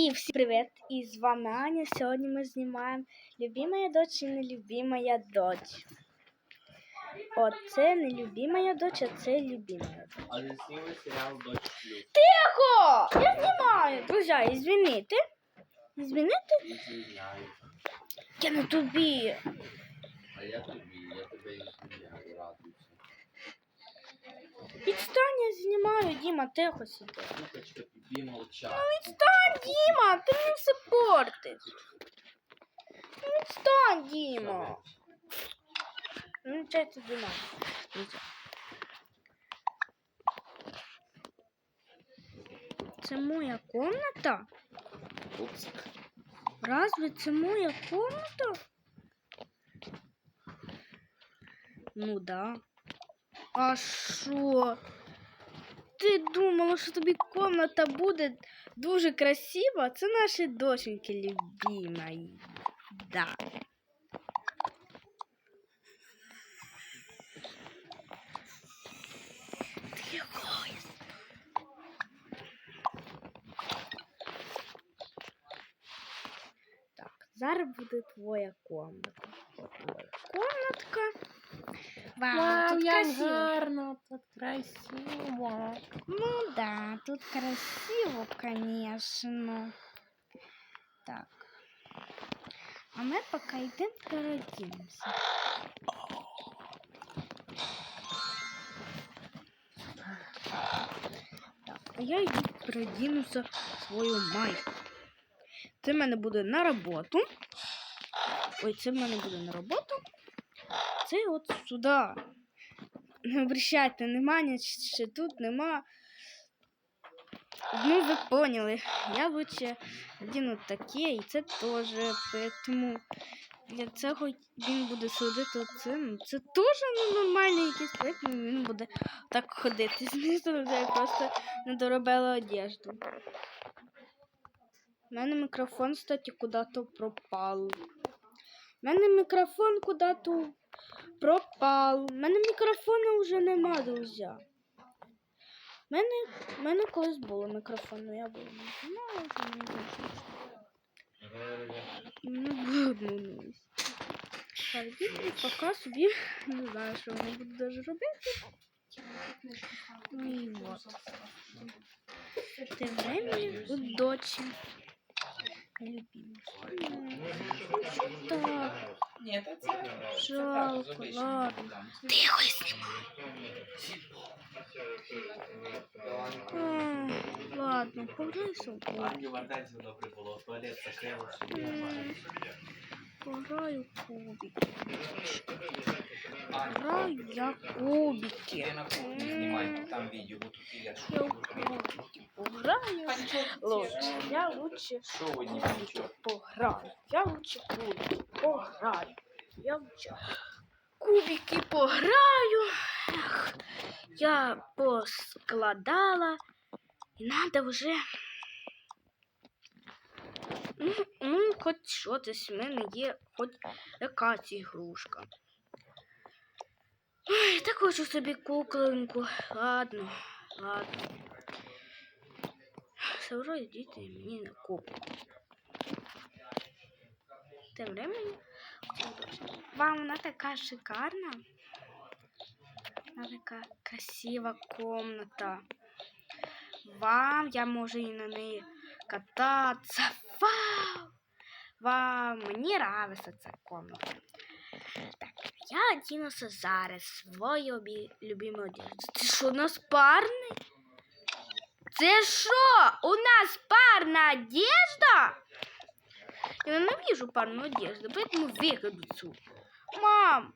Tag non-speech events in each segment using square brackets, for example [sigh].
І всім привіт! І з вами Аня. Сьогодні ми знімаємо Любимая дочь і нелюбимая дочь. Оце нелюбимая дочь, а це любимая дочь. А знімай серіал Дочь Плюс. Тихо! Я знімаю! Друзі, звінити. Звінити? Извиняю. Я на тобі. А я тобі, я тебе радуйся. Відстань, я знімаю, Діма, тихо тобі молчати. Відстань, Діма, ти мені все портиш. Ну, Відстань, Діма. Ну, чай це Діма. Це моя комната? Пупсик. Разве це моя комната? Ну да. А що? Ти думала, що тобі комната буде дуже красива? Це наші доченьки любимої. Да. Тихо. Так, зараз буде твоя комната. От твоя комнатка. Вау, тут красиво. гарно, тут красиво. Ну да, тут красиво, конечно. Так. А мы пока идем переоденемся. Так, а я йду переодінуся в свою майку. Це в мене буде на роботу. Ой, це в мене буде на роботу. Це от сюди. Не обращайте внимання, що тут нема. Ну, ви поняли. Я лучше одіну таке, і це теж. Тому для цього він буде сидіти оце. Ну, це теж ну, нормальний якийсь проект, ну, він буде так ходити. [laughs] Знизу я просто не доробила одежду. У мене мікрофон, кстати, куди-то пропав. У мене мікрофон куди-то пропав. У мене мікрофону вже нема, друзі. У мене, мене колись було мікрофон, але я була не знаю. Ну, поки собі не знаю, що вони будуть даже робити. Ну і от. Тим временем у дочі. Ні, та це Жалко, ладно. Тихо, я знімаю. М, Ладно, пограй собою. Ані вантазі воно прибуло, туалет закрило, що М, Пограю в кубики. Граю я кубики. Я на кухні знімаю, там відео, тут і я Я в кубики пограю. Лучше, я лучше Що ви не кубики нічого? пограю. Я лучше кубики пограю. Я лучше кубики пограю. Ех, я поскладала. І надо вже. Ну, ну, хоч щось в мене є, хоч якась ігрушка. Ой, так хочу собі кукленьку. Ладно, ладно. Все вроде діти мені не куплять. Тим временем. Вам вона така шикарна. Вона така красива комната. Вам я можу і на неї кататися. Вау! Вам мені нравиться ця комната. Так, я одінуся зараз свою обі... любиму одежду. Це що, у нас парний? Це що? У нас парна одежда? Я ненавижу парную одежду, поэтому выгоду отсюда. Мам,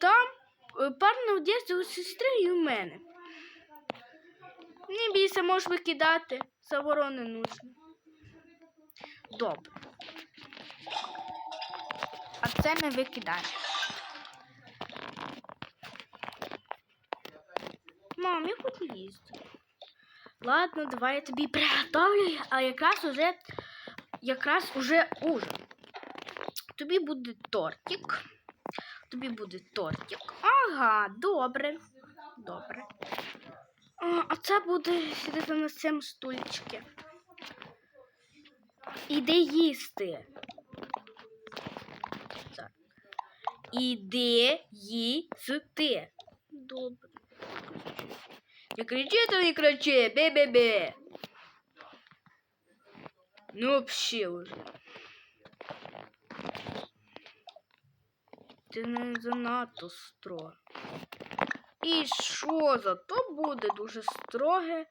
там е, парна одежда у сестри і у мене. Не бійся, можеш викидати. Заборони нужно. Добре. А це ми викидаємо. Мам, я хочу їсти. Ладно, давай я тобі приготовлю, а якраз уже якраз уже ужин. Тобі буде тортик. Тобі буде тортик. Ага, добре. Добре. А, а це буде сидіти на цьому стульчику. Іди їсти. Так. Іди їсти. Добре. Не кричи, то не кричи, бе-бе-бе. Ну, вообще уже. Ти не занадто строго. І що зато буде дуже строге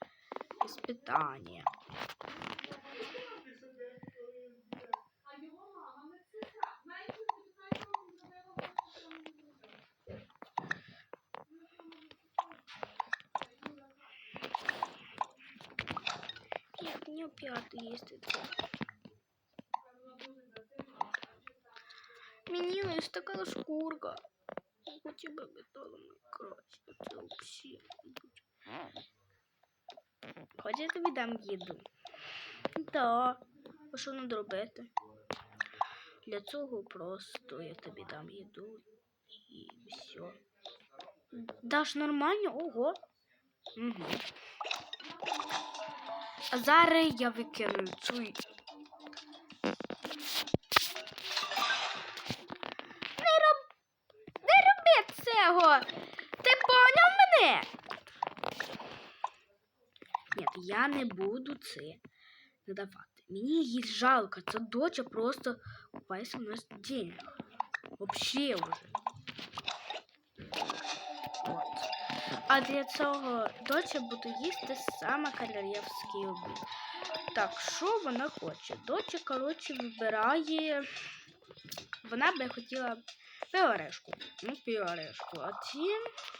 іспитання. Не опять це. Мені лиш така шкурка. У тебе металом краще. Це взагалі. Хоч я тобі дам їду. Да. А що надо робити? Для цього просто я тобі дам їду і все. Даш нормально? Ого. Угу. А зараз я викину цю. Не роб... Не роби цього! Ти поняв мене? Ні, я не буду це надавати. Мені її жалко, це доча просто купається у нас денег. Вообще уже. А для цього доча буде їсти саме королівський обід. Так, що вона хоче? Доча, коротше, вибирає. Вона би хотіла пюрешку. Ну, пюрешку. А ті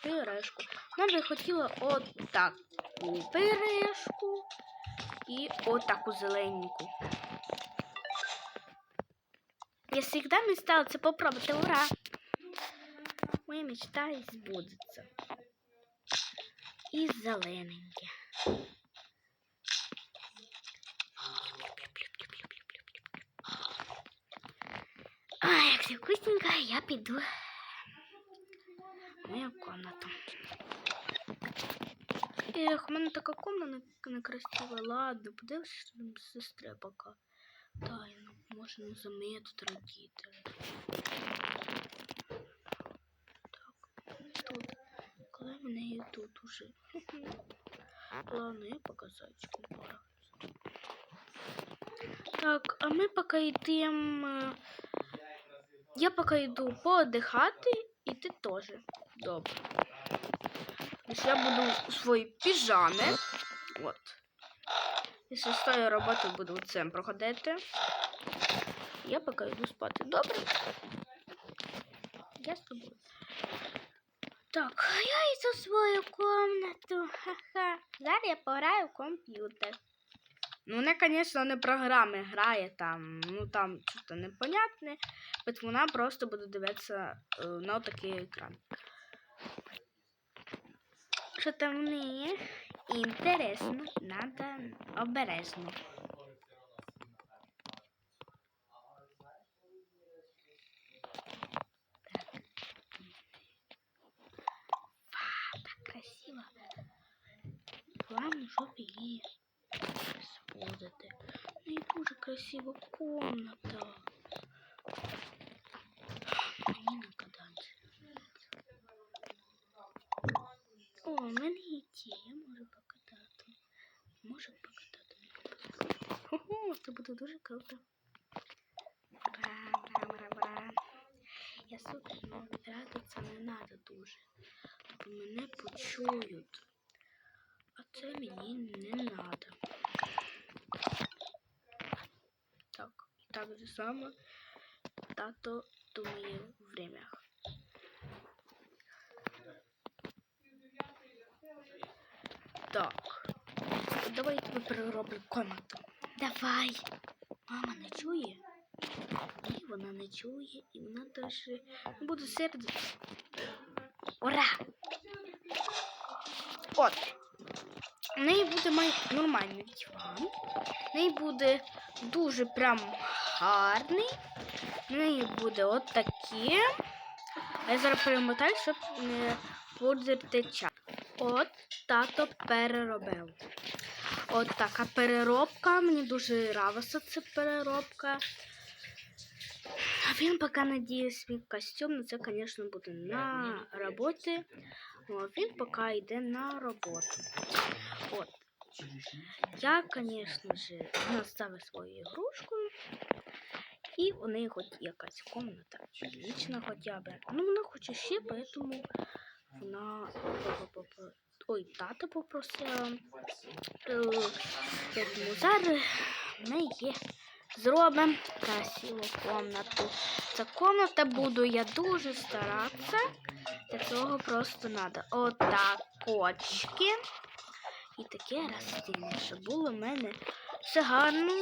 пюрешку. Вона би хотіла отаку пюрешку і отаку зелененьку. Я всегда мечтала це попробувати. Ура! Моя мечта збудеться. І зелененьке. Ай, як все вкусненько, я піду в мою комнату. Ех, у мене така комната некрасива. Ладно, подивишся, сестра пока. Тайно, може не замітити родителі. Так, тут. Коли мене і тут уже. Ладно, я пока зайчиком пора. Так, а ми поки йдемо. Я поки йду поодихати, і ти теж. Добре. Ось я буду у своїй піжамі. От. І з шостої буду цим проходити. Я поки йду спати. Добре. Я з тобою. Так, я йду в свою комнату. Ха-ха. Зараз я пограю в комп'ютер. Ну, вона, звісно, не програми грає там, ну там щось непонятне, От вона просто буде дивитися е, на такий екран. Що там в неї? Інтересно, надо обережно. Вау, так красиво. Главное, щоб її сподити. Ну і дуже красива комната. Мені накидати. О, в мене є я можу покатати. Можу покатати. Хо-хо, це буде дуже круто. Бра, бра, бра, бра. Я супер, ну радиться не надо дуже. Бо мене почують. А це мені не надо. Так, і так же само тато думає в врем'ях. Так. Давай я тебе перероблю комнату. Давай. Мама не чує. Ні, вона не чує, і вона не буде сердитися. Ура! От. У неї буде май... нормальний диван. В неї буде дуже прям гарний. В неї буде от. Я зараз перемотаю, щоб не пудити час. От тато переробив. От така переробка. Мені дуже нравиться ця переробка. А він поки надіє свій костюм, ну це, звісно, буде на роботі. Він поки йде на роботу. Я, звісно ж, наставив свою ігрушку. І у неї хоч якась комната. Лічна хоча б. Ну, вона хоче ще, поэтому вона. Ой, тата попросила. Е, Тому зараз ми є. Зробимо красиву комнату. Ця комната буду я дуже старатися. Для цього просто треба отак кочки. І таке растіння, щоб було в мене все гарно,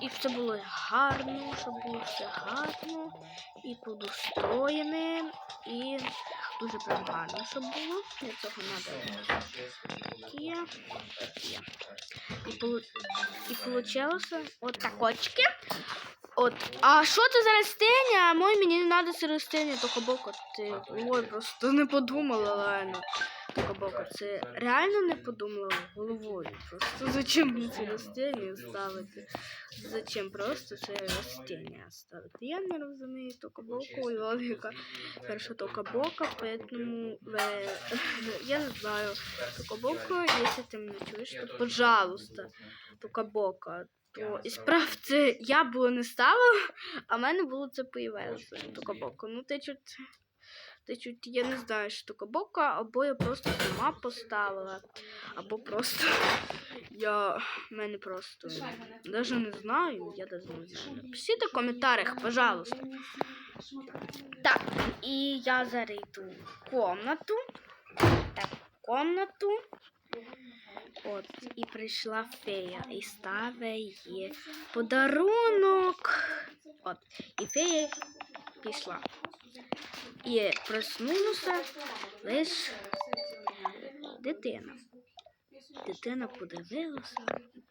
і все було гарно, щоб було все гарно і подустроєне, і дуже прям гарно, щоб було. Для цього треба таке, таке. І, і получилося от так очки. От. А що це за растення? Мой мені не треба це растення, тільки боку. Ти ой, просто не подумала. Тільки боку. Це реально не подумала головою. Просто зачем мені це растення ставити? Зачем просто це растення ставити? Я не розумію тільки боку і логіка. Хорошо, тільки бока, поэтому ви... [laughs] я не знаю. Тільки бока, якщо ти мене чуєш, то пожалуйста, тільки бока. То і справ це я було не ставила, а в мене було це появилося. Тільки бока. Ну ти чуть. Ти чуть, я не знаю, що таке бока, або я просто сама поставила, або просто [laughs] я в мене просто навіть не знаю, я навіть не знаю. Напишіть в коментарях, пожалуйста. Так, і я зараз йду в комнату. Так, в комнату. От, і прийшла фея і ставить їй подарунок. От, і фея пішла. І проснулася лише дитина. Дитина подивилася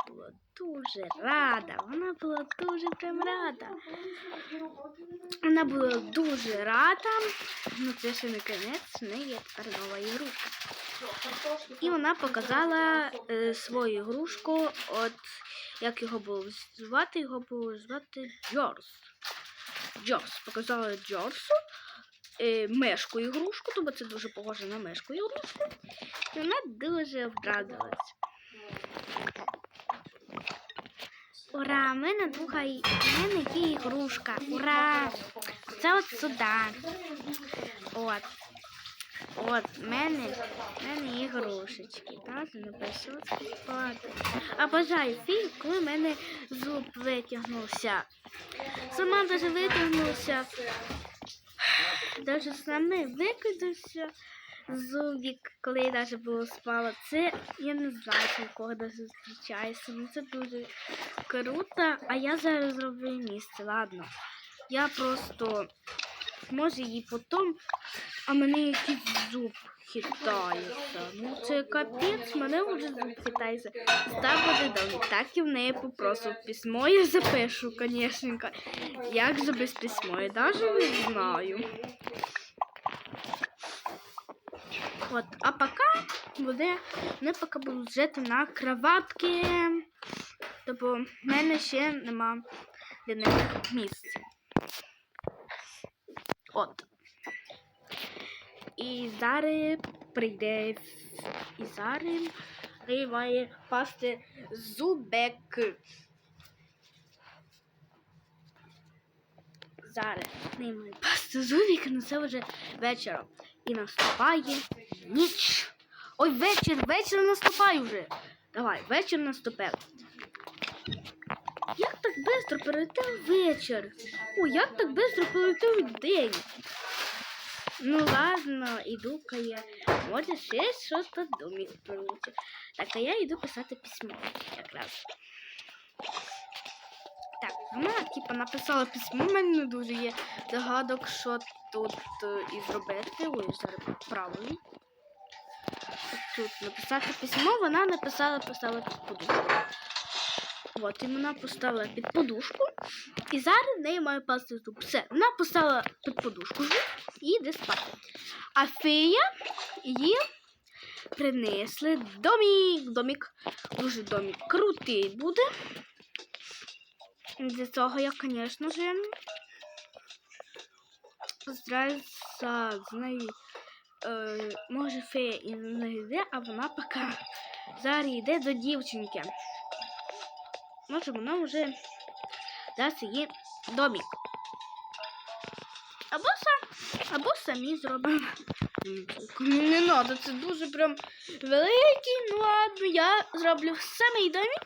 була дуже рада. Вона була дуже прям рада. Вона була дуже рада. Ну це ще не кінець, в неї є тепер нова ігрушка. І вона показала е, свою ігрушку, от як його було звати, його було звати Джорс. Джорс. Показала Джорсу е, мешку ігрушку, тобто це дуже похоже на мешку ігрушку. І вона дуже вразилась. Ура! В мене друга в мене є ігрушка. Ура! Це от сюди. От. От, в мене, в мене ігрушечки. Так, написала спати. А бажаю фільм, коли в мене зуб витягнувся. Сама даже витягнувся. Даже саме викидався зубик, коли я навіть було спала. Це я не знаю, у кого даже зустрічається. Ну це дуже круто. А я зараз зроблю місце. Ладно. Я просто може її потім, а мене якийсь зуб хитається. Ну це капець, мене вже зуб хитається. Так буде. Так і в неї попросив письмо, я запишу, звісно. Як же без письма? Я навіть не знаю. От, а поки буде, вони поки будуть жити на кроватки. Тобто в мене ще нема для них місця. От. І зараз прийде і зараз має пасти зубек. Зараз не має пасти зубик, але це вже вечором. І наступає ніч. Ой, вечір, вечір наступає вже. Давай, вечір наступив. Як так швидко перелетів вечір? Ой, як так швидко перелетів день? Ну ладно, іду-ка я. Може ще щось подумати прийти. Так, а я йду писати письмо якраз. Так, вона типа написала письмо, в мене не дуже є догадок, що тут е, і зробити. Ой, зараз правильно. Тут написати письмо, вона написала, під подушку. От, і вона поставила під подушку. І зараз в неї має пасти зуб. Все, вона поставила під подушку і йде спати. А фея її принесли домік. Домік, дуже домік крутий буде. Для цього я, звісно ж, зразу з нею, е, може, фея і не йде, а вона поки зараз йде до дівчинки. Може, вона вже дасть їй домік. Або, сам, або самі зробимо. Не треба, це дуже прям великий. Ну ладно, я зроблю самий домік.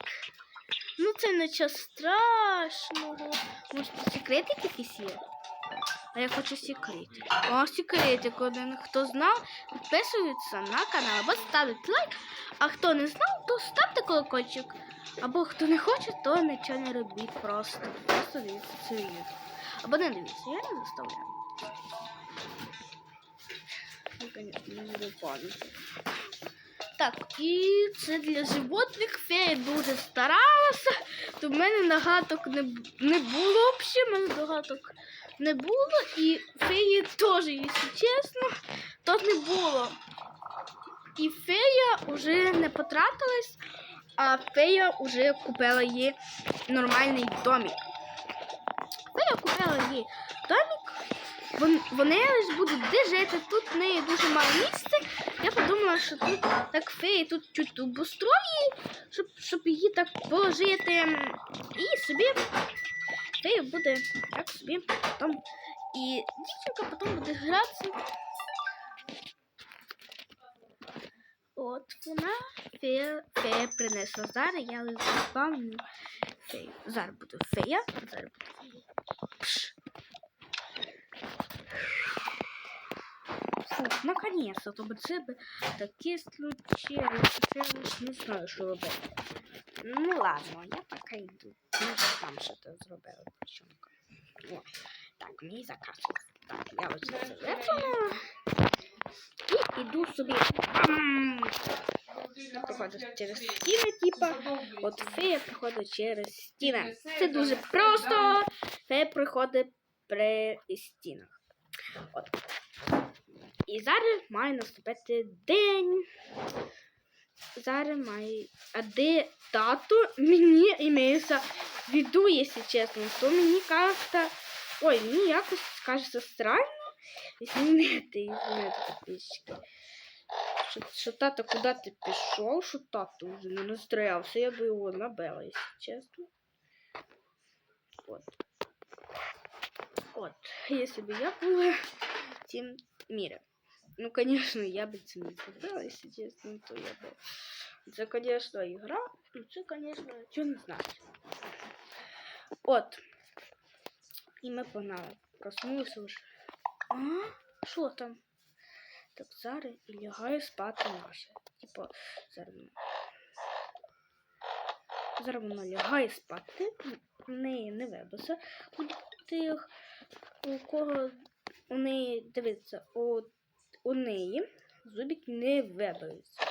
Ну це нічого страшного. Може, секретик якийсь є? А я хочу секретик. О, секретик один. Хто знав, підписується на канал або ставить лайк. А хто не знав, то ставте колокольчик. Або хто не хоче, то нічого не робіть просто. Просто дивіться це відео. Або не дивіться, я не заставляю. Ну. Так, і це для животних фея дуже старалася. То в мене нагадок не, не було взагалі, в мене нагадок не було. І феї теж, якщо чесно, то не було. І фея вже не потратилась, а фея вже купила їй нормальний домик. Фея купила їй домик. Вони лише будуть де жити. Тут в неї дуже мало місця. Я подумала, що тут так феї тут чуть обустроїть, щоб, щоб її так положити. І собі фея буде так собі потім. І дівчинка потім буде гратися. От вона фея, фея принесла. Зараз я спавню фею. Зараз буде фея. Зараз буде фея. Пш. Фу, наконец-то, то би це би таке случилось. Я не знаю, що робити. Ну ладно, я поки йду. Може там що то зробила дівчинка. О, так, мій заказ. Так, я ось це. І іду собі. Я через стіни, типа. От фея проходить через стіни. Це дуже просто. Фея проходить при стінах. От. І зараз має наступити день. Зараз має. А де тато мені імеється в виду, якщо чесно, то мені кажеться. Ой, мені якось кажеться странно. Извините, извините, підписчики. Що, що тато куди ти пішов, що тато вже не настроявся, я би його набила, якщо чесно. От. От, якщо б я була тим міром. Ну, конечно, я бы это не зробила, если честно, то я бы... Это, конечно, игра, ну, це, конечно, что не значит. От. І ми погнали. Проснулися вже. А? Що там? Так, зараз і лягає спати наша. Типа, зараз. Зараз вона лягає спати. В неї не вибиться. У тих, у кого у неї, дивіться, у у неї зубик не вибився.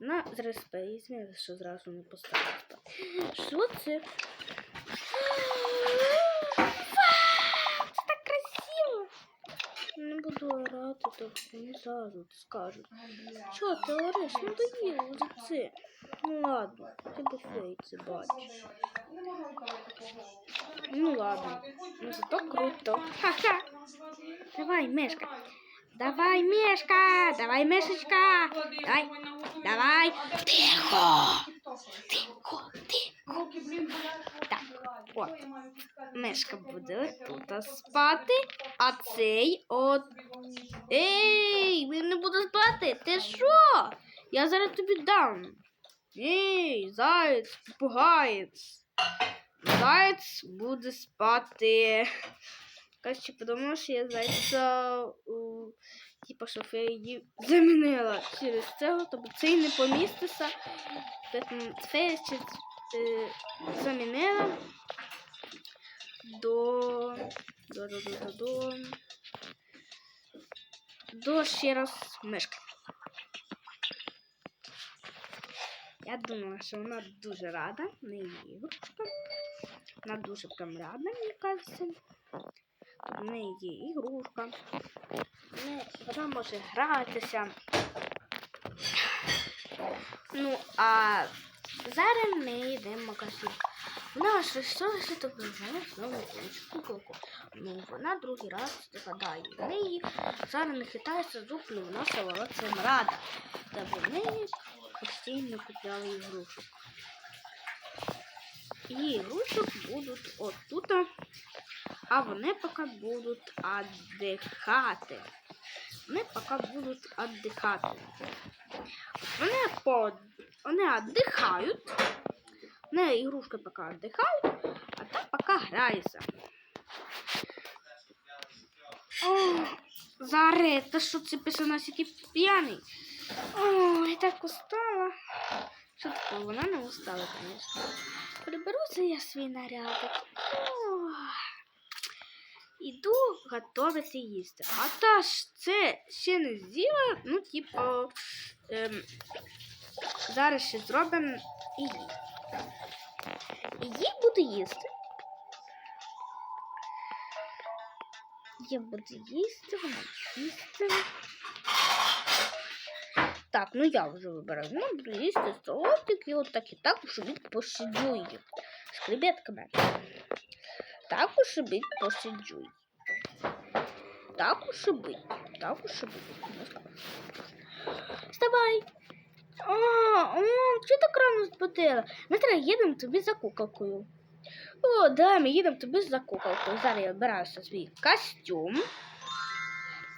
Вона зараз спає, що зразу не поставила спати. Що це? Вау! Це так красиво! Не буду орати, то вони зразу скажуть. Що ти ореш? Ну доїла вже це. Ну ладно, ти бо фей це бачиш. Ну ладно, ну зато круто. Ха-ха! Давай, мешка. Давай, Мешка! Давай, Мешечка! Давай, давай! Тихо! Тихо, тихо! Так, от. Мешка буде тут спати, а цей от. Ей, він не буде спати! Ти що? Я зараз тобі дам. Ей, заєць, попугаєць. Заєць буде спати. Короче, потому що я зайця у типа що я її замінила через цього, тобто цей не помістився. Тому фея ще е, замінила до до, до, до, до, до, до ще раз мишки. Я думала, що вона дуже рада, в неї ігрушка. Вона дуже прям рада, мені кажеться. В неї є ігрушка. Не- Вона може гратися. Ну, а зараз ми йдемо в магазин. Вона щось щось то знову куколку. Ну, вона другий раз згадає. В неї зараз не хитається зуб, ну вона стала цим рада. Та вони постійно купляли ігрушок. І ігрушок будуть отут, а вони поки будуть віддихати. Вони поки будуть віддихати. Вони по вони. Вони ігрушки поки віддихають, а та поки граються. О, Заре, та що це писанась який п'яний? О, я так устала. Що таке, вона не устала, звісно. Приберуся я свій нарядик. О, Іду готувати їсти. А та ж це ще не з'їла, ну, типу, ем, зараз ще зробимо і їй. І їй буду їсти. Я буду їсти, вона їсти. Так, ну я вже вибираю. Ну, буду їсти солодкий, і от так і так собі посиджу її. З креветками. Так собі посиджу її. Так уж и быть. Так уж и быть. Вставай. А, О, чого так рано збудила? Ми треба їдемо тобі за куколкою. О, да, ми їдемо тобі за куколкою. Зараз я обираюся свій костюм.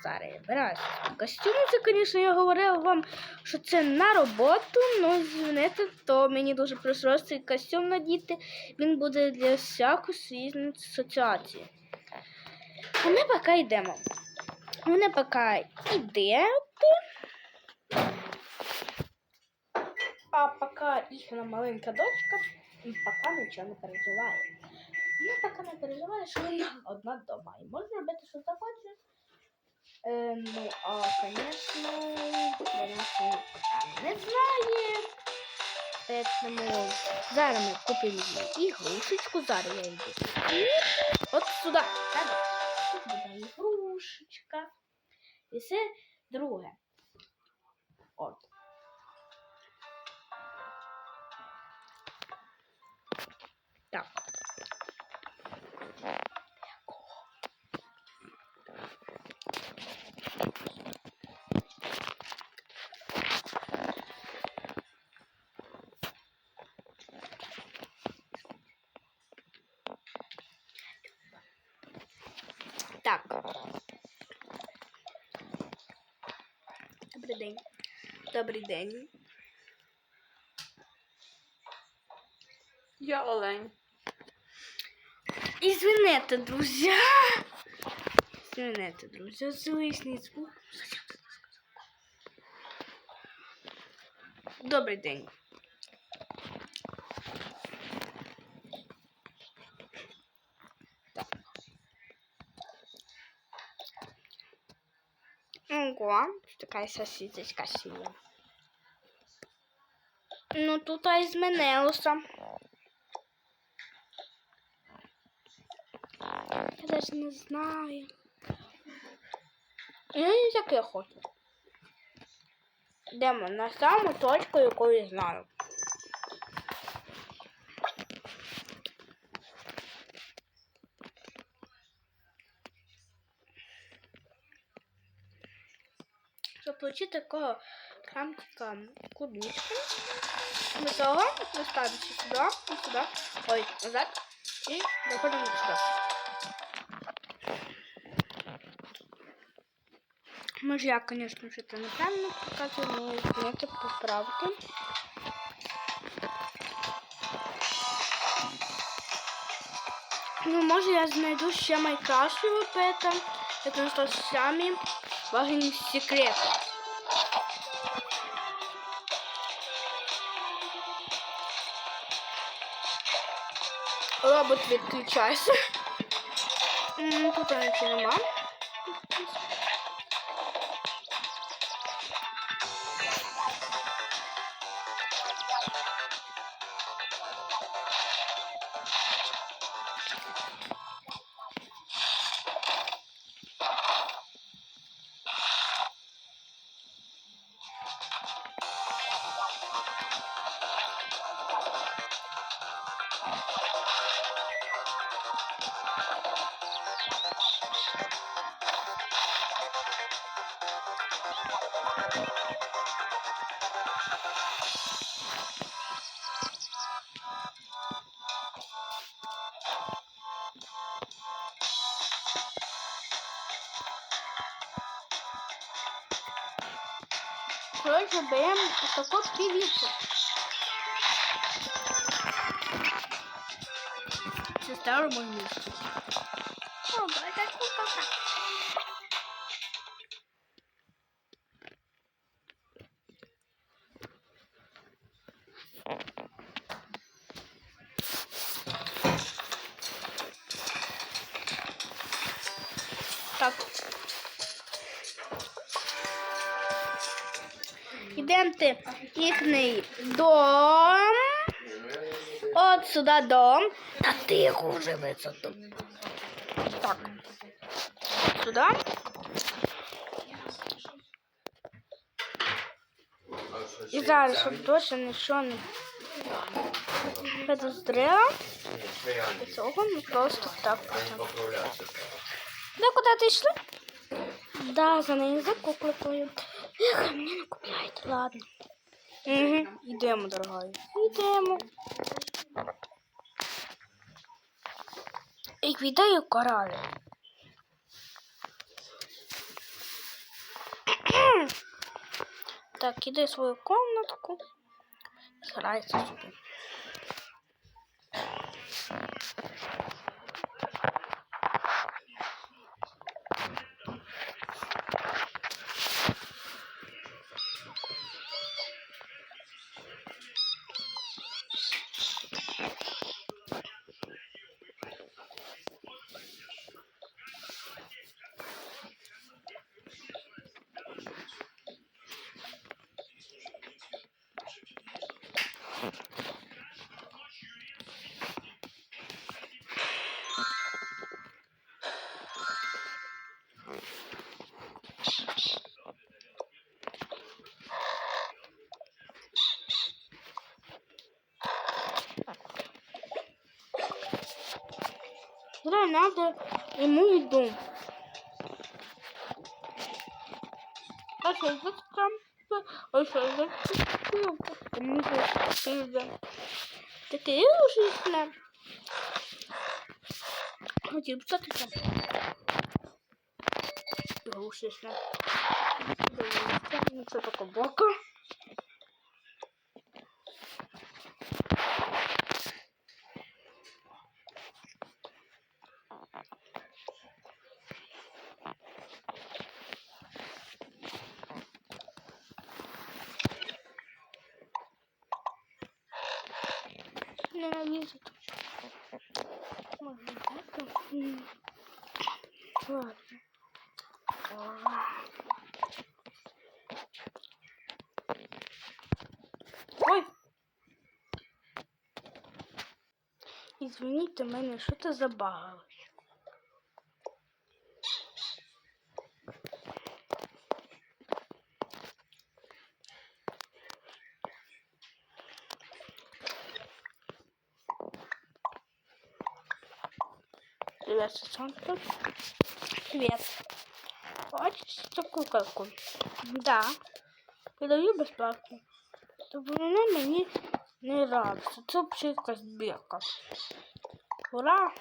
Зараз я обираюся свій костюм. Це, звісно, я говорила вам, що це на роботу, але звінити, то мені дуже прийшлося цей костюм надіти. Він буде для всякої свіжої асоціації. А ми поки йдемо. Вони поки йде. А поки їхня маленька дочка поки нічого не переживає. Вона поки не переживає, що вона одна вдома. І може робити, що захоче. Е, ну, а, звісно, вона не знає. Поэтому зараз ми купимо їй ігрушечку, зараз я йду. І от сюди. Тут буде ігрушечка. І все друге. От. Так. Так. Добрий день. Добрий день. Я Олень. Извините, друзі. Извините, друзі, за звук. Добрий день. Ого, така сосисочка сіла. Ну, тут і змінилося. Я не знаю. Я не таке хочу. Йдемо на саму точку, яку я знаю. Щоб отримати такого крамчика клубнички, ми того ставимо сюди сюди. Ой, назад. І заходимо сюди. Може, я, конечно, что-то неправильно показываю, но извините, поправки. Ну, може, я знайду ще найкращого пета, як то самі вагні секрети. Робот відключайся. [laughs] М, Тут нічого нема. Коротше, беремо таку півіцу. Це ставимо в місце. О, це куколка. дом. От сюди дом. Та тихо вже ви це тут. Так. Сюди. І зараз, щоб точно нічого не підозріло, до цього ми просто так. так. Да куди ти йшли? Да, за нею за кукликою. Ех, мені не купляють, ладно. Угу, йдемо, дорогая. Йдемо. І віддаю коралі. Так, іди в свою комнатку. Грайся собі. Граната ему еду. Пошел а за кампы, пошел а за кампы, потому что пизда. Такие ужасные. Хотим, что ты там? Ужасно. Что такое бока? Ненавижу. Можно так? Ладно. Ой! Извините мене, що це забагалось? Привет, Сосонка. Привет. Хочешь эту куколку? Да. Передаю бесплатно. Чтобы вона мені не нравится. Це якась бека. Ура!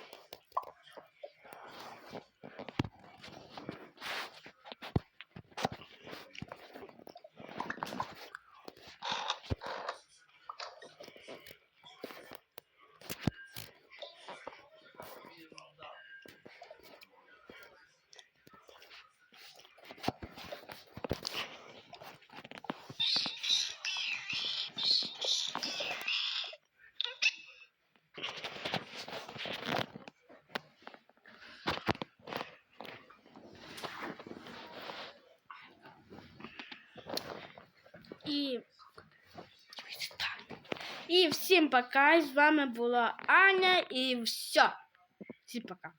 І... І всім пока. З вами була Аня і все. Всім пока.